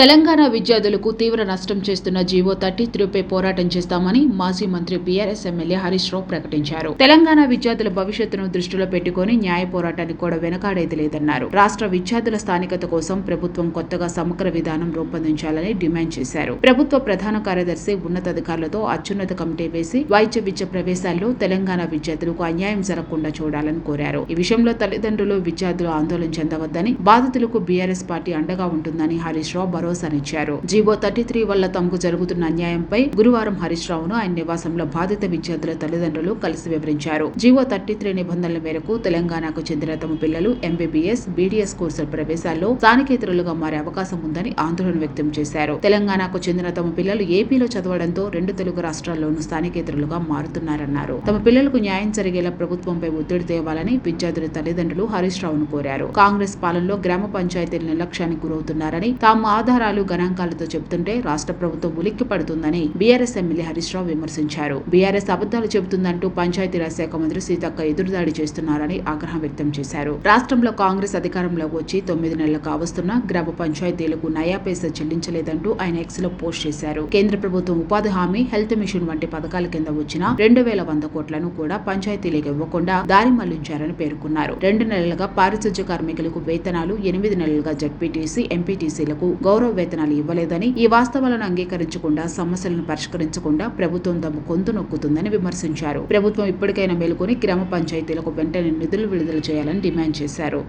తెలంగాణ విద్యార్థులకు తీవ్ర నష్టం చేస్తున్న జీవో థర్టీ త్రీపై పోరాటం చేస్తామని మాజీ మంత్రి బీఆర్ఎస్ ఎమ్మెల్యే హరీష్ రావు ప్రకటించారు. తెలంగాణ విద్యార్థుల భవిష్యత్తును దృష్టిలో పెట్టుకుని న్యాయ పోరాటానికి కూడా వెనకాడేది లేదన్నారు. రాష్ట్ర విద్యార్థుల స్థానికత కోసం ప్రభుత్వం కొత్తగా సమగ్ర విధానం రూపొందించాలని డిమాండ్ చేశారు. ప్రభుత్వ ప్రధాన కార్యదర్శి ఉన్నతాధికారులతో అత్యున్నత కమిటీ వేసి వైద్య విద్య ప్రవేశాల్లో తెలంగాణ విద్యార్థులకు అన్యాయం జరగకుండా చూడాలని కోరారు. ఈ విషయంలో తల్లిదండ్రులు విద్యార్థులు ఆందోళన చెందవద్దని బాధితులకు బీఆర్ఎస్ పార్టీ అండగా ఉంటుందని హరీష్ రావు భరోసానిచ్చారు. జీవో థర్టీ త్రీ వల్ల తమకు జరుగుతున్న అన్యాయంపై గురువారం హరీష్ రావును ఆయన నివాసంలో బాధిత విద్యార్థుల తల్లిదండ్రులు కలిసి వివరించారు. జీవో థర్టీ త్రీ నిబంధనల మేరకు తెలంగాణకు చెందిన తమ పిల్లలు ఎంబీబీఎస్ బీడీఎస్ కోర్సుల ప్రవేశాల్లో స్థానికేతరులుగా మారే అవకాశం ఉందని ఆందోళన వ్యక్తం చేశారు. తెలంగాణకు చెందిన తమ పిల్లలు ఏపీలో చదవడంతో రెండు తెలుగు రాష్ట్రాల్లోనూ స్థానికేతరులుగా మారుతున్నారన్నారు. తమ పిల్లలకు న్యాయం జరిగేలా ప్రభుత్వంపై ఒత్తిడి తేవాలని విద్యార్థుల తల్లిదండ్రులు హరీష్ రావును కోరారు. కాంగ్రెస్ పాలనలో గ్రామ పంచాయతీల నిర్లక్ష్యానికి గురవుతున్నారని తాము ఆధారాలు గణాంకాలతో చెబుతుంటే రాష్ట్ర ప్రభుత్వం ఉలిక్కి పడుతుందని బీఆర్ఎస్ ఎమ్మెల్యే హరీష్ రావు విమర్శించారు. బీఆర్ఎస్ అబద్దాలు చెబుతుందంటూ పంచాయతీరాజ్ శాఖ మంత్రి సీతక్క ఎదురుదాడి చేస్తున్నారని ఆగ్రహం వ్యక్తం చేశారు. రాష్ట్రంలో కాంగ్రెస్ అధికారంలోకి వచ్చి తొమ్మిది నెలలు కావస్తున్నా గ్రామ పంచాయతీలకు నయా పైసా చెల్లించలేదంటూ ఆయన ఎక్స్లో పోస్ట్ చేశారు. కేంద్ర ప్రభుత్వం ఉపాధి హామీ హెల్త్ మిషన్ వంటి పథకాల కింద వచ్చిన రెండు వేల వంద కోట్లను కూడా పంచాయతీలకు ఇవ్వకుండా దారి మళ్ళించారని పేర్కొన్నారు. రెండు నెలలుగా పారిశుధ్య కార్మికులకు వేతనాలు ఎనిమిది నెలలుగా జడ్పీటీసీ ఎంపీటీసీలకు గౌరవ వేతనాలు ఇవ్వలేదని ఈ వాస్తవాలను అంగీకరించకుండా సమస్యలను పరిష్కరించకుండా ప్రభుత్వం తమ గొంతు నొక్కుతుందని విమర్శించారు. ప్రభుత్వం ఇప్పటికైనా మేలుకొని గ్రామ పంచాయతీలకు వెంటనే నిధులు విడుదల చేయాలని డిమాండ్ చేశారు.